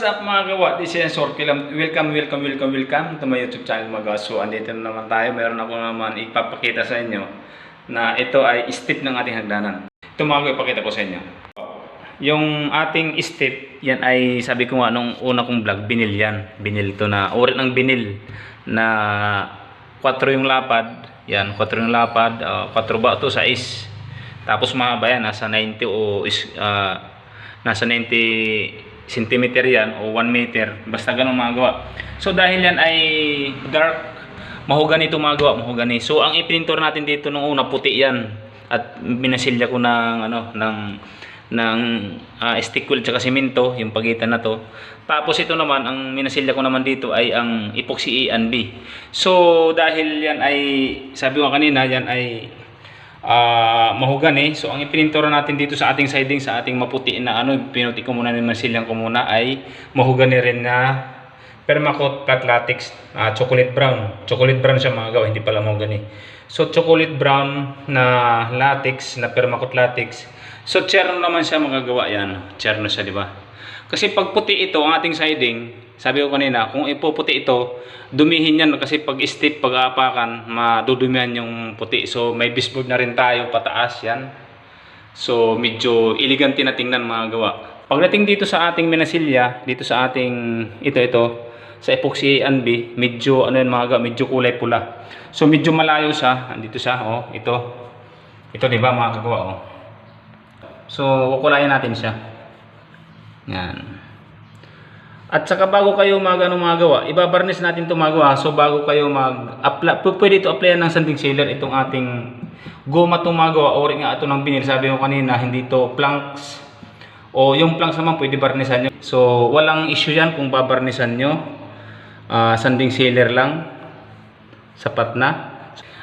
What's up mga gawa? This is Lam. Welcome, welcome, welcome, welcome to my YouTube channel mga gawa. So, andito na naman tayo. Meron ako naman ipapakita sa inyo na ito ay step ng ating hagdanan. Ito mga gawa, ipakita ko sa inyo. Yung ating step, yan ay sabi ko nga nung una kong vlog, binil yan. Binil to na, uri ng binil na 4 yung lapad. Yan, 4 yung lapad. Uh, 4 ba ito? 6. Tapos mahaba yan, nasa 90 o ah, nasa 90 centimeter yan o 1 meter. Basta ganun mga gawa. So dahil yan ay dark, mahogani ito mga gawa, mahogani. So ang ipintor natin dito nung una, puti yan. At binasilya ko ng ano, ng ng uh, stick wool tsaka simento, yung pagitan na to. Tapos ito naman, ang minasilya ko naman dito ay ang epoxy A and B. So dahil yan ay, sabi ko kanina, yan ay ah mahogani. So ang ipinintura natin dito sa ating siding, sa ating maputi na ano, pinuti ko muna, minasilyan ko muna ay mahogani rin na permacoat flat latex, ah, chocolate brown. Chocolate brown siya mga gawa, hindi pala mahogani. So chocolate brown na latex, na permacoat latex. So cherno naman siya magagawa yan. Cherno siya, di ba? Kasi pag puti ito, ang ating siding, sabi ko kanina, kung ipuputi ito, dumihin yan kasi pag step, pag aapakan, madudumihan yung puti. So may baseboard na rin tayo pataas yan. So medyo elegante na tingnan mga gawa. Pagdating dito sa ating menasilya, dito sa ating ito ito, sa epoxy A and B, medyo ano yan mga gawa, medyo kulay pula. So medyo malayo siya, andito siya, oh, ito. Ito 'di ba mga kagawa, oh. So kukulayan natin siya. Yan. At saka bago kayo mag ano mga gawa, ibabarnis natin ito mga gawa. So bago kayo mag apply, pwede ito applyan ng sanding sealer itong ating goma itong mga gawa. Ori nga ito ng binil. Sabi ko kanina, hindi ito planks. O yung planks naman pwede barnisan nyo. So walang issue yan kung babarnisan nyo. Ah, sanding sealer lang. Sapat na.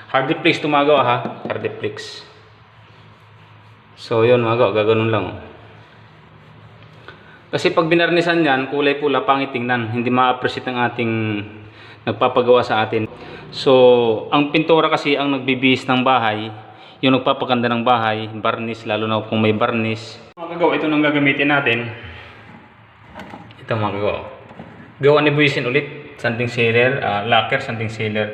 Hardiplex ito mga gawa ha. Hardiplex. So yun mga gawa, gaganon lang. oh. Kasi pag binarnisan yan, kulay pula, pangit tingnan. Hindi ma-appreciate ng ating nagpapagawa sa atin. So, ang pintura kasi ang nagbibihis ng bahay, yung nagpapaganda ng bahay, barnis, lalo na kung may barnis. Mga kagawa, ito nang gagamitin natin. Ito mga kagawa. Gawa ni Buisin ulit. Sanding sealer, ah, lacquer, sanding sealer.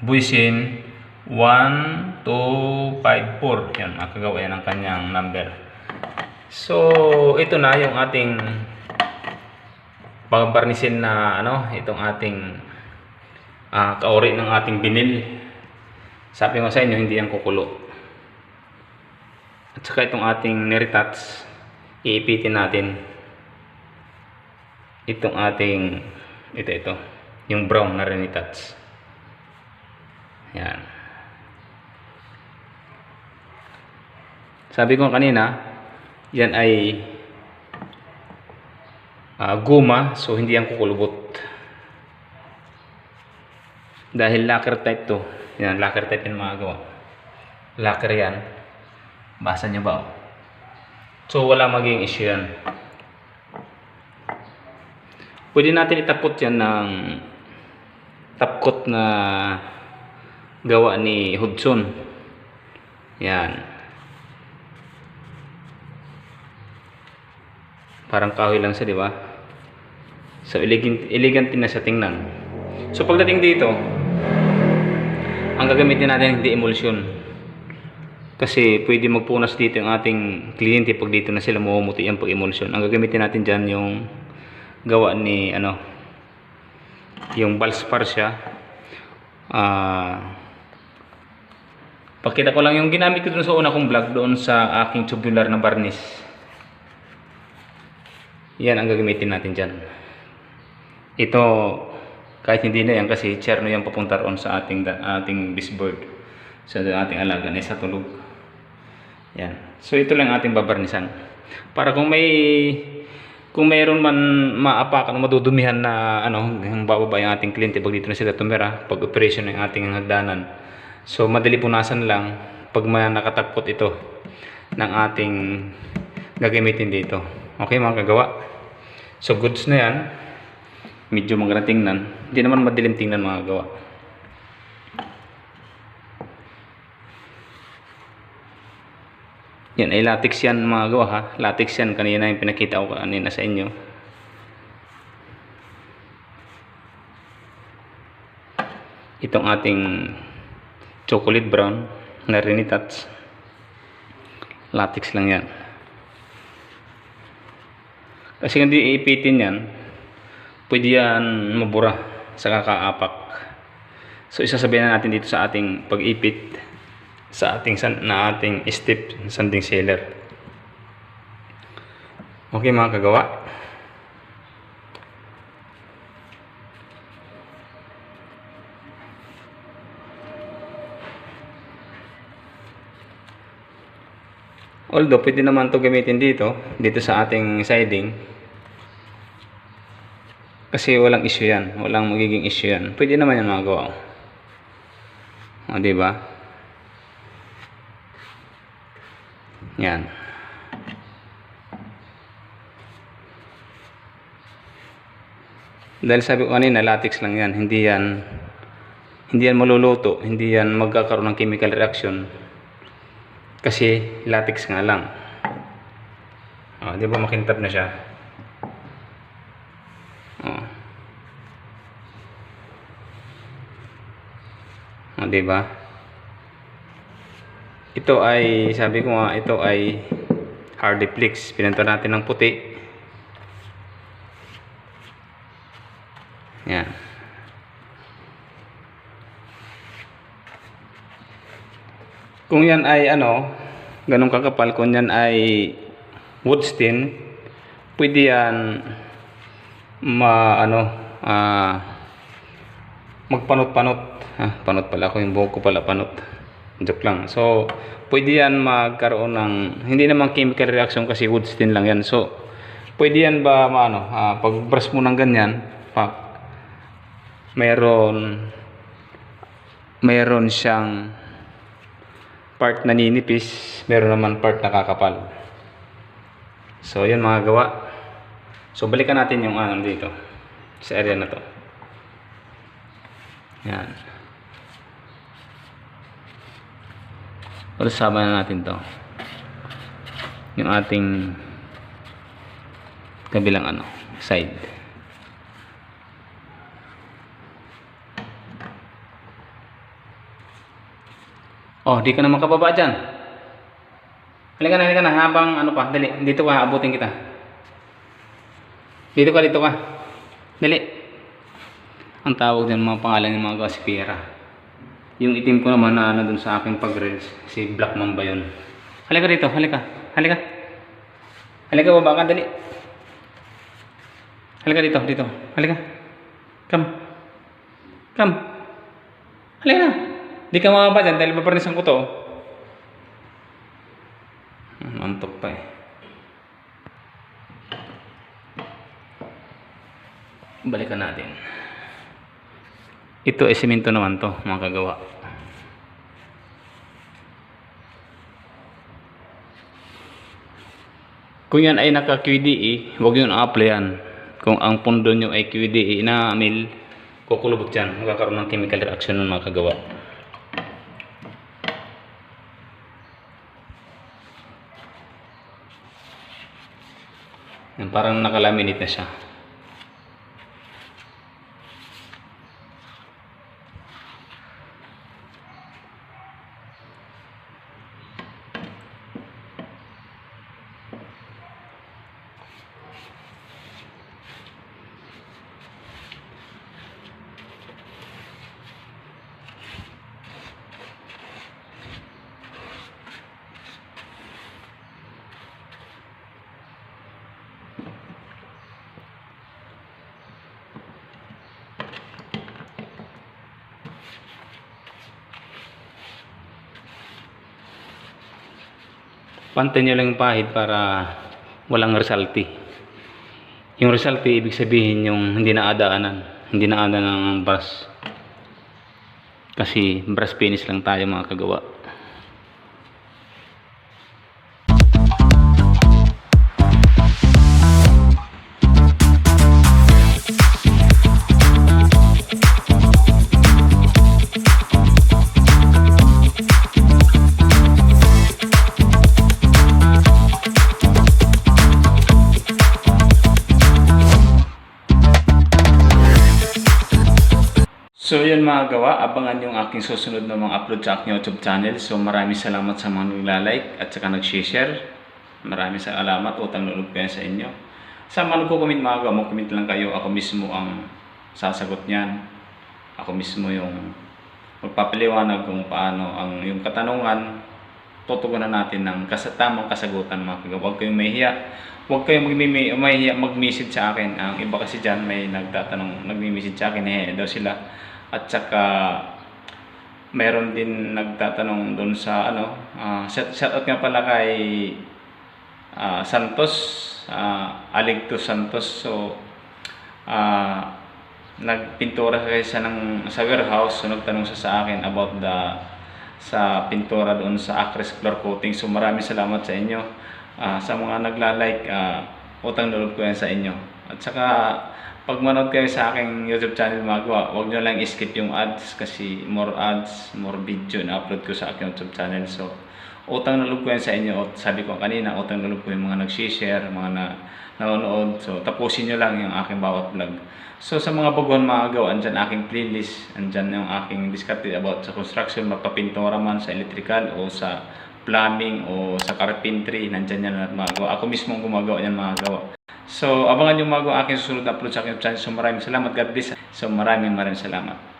Buisin 1, 2, 5, 4. Yan, makagawa yan ang kanyang number. So, ito na yung ating pagbarnisin na ano, itong ating ah, kaori ng ating binil. Sabi ko sa inyo, hindi yan kukulo. At saka itong ating neritats, iipitin natin. Itong ating, ito, ito, yung brown na renitats. Yan. Sabi ko kanina, yan ay ah, guma, so hindi yan kukulubot. Dahil lacquer type to. Yan, lacquer type yung mga gawa. Lacquer yan. Basa nyo ba? oh? So, wala maging issue yan. Pwede natin itapot yan ng tapkot na gawa ni Hudson. Yan. Parang kahoy lang siya, di ba? So, elegant, elegant din na siya tingnan. So, pagdating dito, ang gagamitin natin hindi emulsion. Kasi pwede magpunas dito yung ating kliyente pag dito na sila mamumuti yan pag emulsion. Ang gagamitin natin dyan yung gawa ni, ano, yung Valspar siya. Ah, pakita ko lang yung ginamit ko dun sa una kong vlog doon sa aking tubular na varnish. Yan ang gagamitin natin dyan. Ito, kahit hindi na yan kasi cherno yan papunta roon sa ating, ating bisboard. Sa ating alaga na sa tulog. Yan. So ito lang ating babarnisan. Para kung may kung mayroon man maapakan o madudumihan na ano, yung bababa yung ating kliyente pag dito na sila tumira, pag operation ng ating hagdanan. So madali punasan lang pag may nakatakpot ito ng ating gagamitin dito. Okay mga kagawa. So goods na yan. Medyo maganda tingnan. Hindi naman madilim tingnan mga kagawa. Yan ay latex yan mga gawa ha. Latex yan kanina yung pinakita ko kanina sa inyo. Itong ating chocolate brown na Renitats. Latex lang yan. Kasi kung di iipitin yan, pwede yan mabura sa kakaapak. So isasabihin na natin dito sa ating pag-ipit sa ating na ating step sanding sealer. Okay mga kagawa. Although pwede naman to gamitin dito, dito sa ating siding. Kasi walang issue yan, walang magiging issue yan. Pwede naman yan magawa. O, di ba? Yan. Dahil sabi ko kanina, latex lang yan. Hindi yan, hindi yan maluluto. Hindi yan magkakaroon ng chemical reaction. Kasi latex nga lang. O, di ba makintab na siya? O. O, di ba? Ito ay, sabi ko nga, ito ay Hardiplex. Pinanta natin ng puti. Yan. Kung yan ay ano, ganun kakapal, kung yan ay woodstin, pwede yan ma ano, ah, magpanot-panot. Ah, panot pala ako, yung buhok ko pala panot. Joke lang. So, pwede yan magkaroon ng, hindi naman chemical reaction kasi woodstin lang yan. So, pwede yan ba, maano, ah, pag brush mo ng ganyan, pak, mayroon, mayroon siyang part na ninipis, meron naman part na kakapal. So, yun mga gawa. So, balikan natin yung ano dito, sa area na to. Yan. Ulasama na natin to. Yung ating kabilang ano, side. Oh, di ka na makababa dyan. Halika na, halika na. Habang ano pa, dali. Dito ka, abutin kita. Dito ka, dito ka. Dali. Ang tawag din mga pangalan ng mga gossipera. Yung itim ko naman na ano dun sa aking pag-reels. Si Black Mamba yun. Halika dito, halika. Halika. Halika, baba ka, dali. Halika dito, dito. Halika. Come. Come. Halika na. Di ka makaba dyan dahil maparnisan ko to. Hmm, Antok pa eh. Balikan natin. Ito ay simento naman to, mga kagawa. Kung yan ay naka QDE, huwag yun applyan. Kung ang pundo nyo ay QDE na mil, kukulubot yan. Magkakaroon ng chemical reaction ng mga kagawa. Parang nakalaminate na siya. Pantay nyo lang yung pahid para walang resulti. Yung resulti, ibig sabihin yung hindi na adaanan. Hindi na adaanan ng brush. Kasi brush finish lang tayo mga kagawa. So yun mga gawa, abangan yung aking susunod na mga upload sa aking YouTube channel. So maraming salamat sa mga nagla-like at saka nag-share. Maraming salamat, utang loob ko sa inyo. Sa mga nagko-comment mga gawa, mag-comment lang kayo. Ako mismo ang sasagot niyan. Ako mismo yung magpapaliwanag kung paano ang yung katanungan tutugunan natin ng kas tamang kasagutan mga kagawa. Huwag kayong mahihiya. Huwag kayong mahihiya mag-message sa akin. Ang iba kasi dyan may nagtatanong, nagmi-message sa akin, eh, daw sila. At saka, meron din nagtatanong doon sa ano, ah, shout, shout out nga pala kay ah, Santos, ah, Aligto Santos. So, ah, nagpintura kasi siya ng, sa warehouse. So, nagtanong siya sa akin about the sa pintura doon sa Acres floor coating. So maraming salamat sa inyo. Ah, sa mga nagla-like, ah, utang loob ko yan sa inyo. At saka pag manood kayo sa aking YouTube channel magawa, huwag nyo lang skip yung ads kasi more ads, more video na upload ko sa aking YouTube channel. So utang na loob ko yan sa inyo. Sabi ko kanina, utang na loob ko yung mga nag-share, mga na nanonood. So tapusin nyo lang yung aking bawat vlog. So sa mga baguhan mga gawa, andyan aking playlist, andyan yung aking discarte about sa construction, magpapintura man sa electrical o sa plumbing o sa carpentry, nandyan yan mga gawa. Ako mismo gumagawa yan mga gawa. So abangan yung mga aking susunod na upload sa aking channel. So maraming salamat, God bless. So maraming maraming salamat.